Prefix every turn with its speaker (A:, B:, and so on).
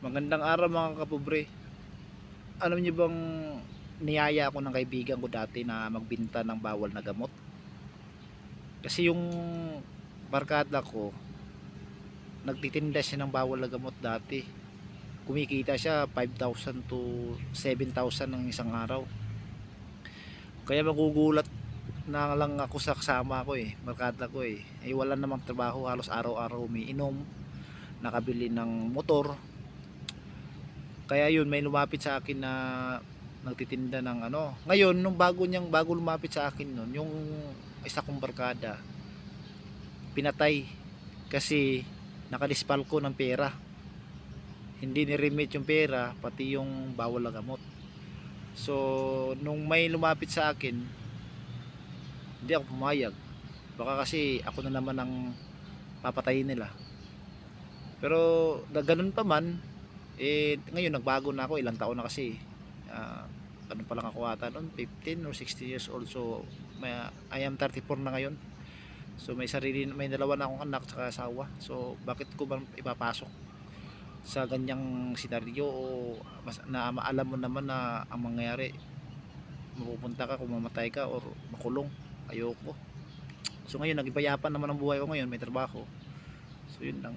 A: Magandang araw mga kapobre. Alam niyo bang niyaya ako ng kaibigan ko dati na magbinta ng bawal na gamot? Kasi yung barkada ko, nagtitinda siya ng bawal na gamot dati. Kumikita siya 5,000 to 7,000 ng isang araw. Kaya magugulat na lang ako sa kasama ko eh, barkada ko eh. Eh wala namang trabaho, halos araw-araw umiinom, nakabili ng motor, kaya yun may lumapit sa akin na nagtitinda ng ano. Ngayon nung bago niyang bago lumapit sa akin nun yung isa kong barkada pinatay. Kasi nakadispal ko ng pera. Hindi ni-remit yung pera pati yung bawal na gamot. So nung may lumapit sa akin hindi ako pumayag. Baka kasi ako na naman ang papatayin nila. Pero na ganun pa man eh, ngayon nagbago na ako, ilang taon na kasi. Ah, ano pa lang ako ata noon, 15 or 16 years old. So, may, I am 34 na ngayon. So, may sarili, may dalawa na akong anak at asawa. So, bakit ko ba ipapasok sa ganyang senaryo o mas, na alam mo naman na ang mangyayari mapupunta ka kung mamatay ka or makulong ayoko so ngayon nagipayapan naman ang buhay ko ngayon may trabaho so yun lang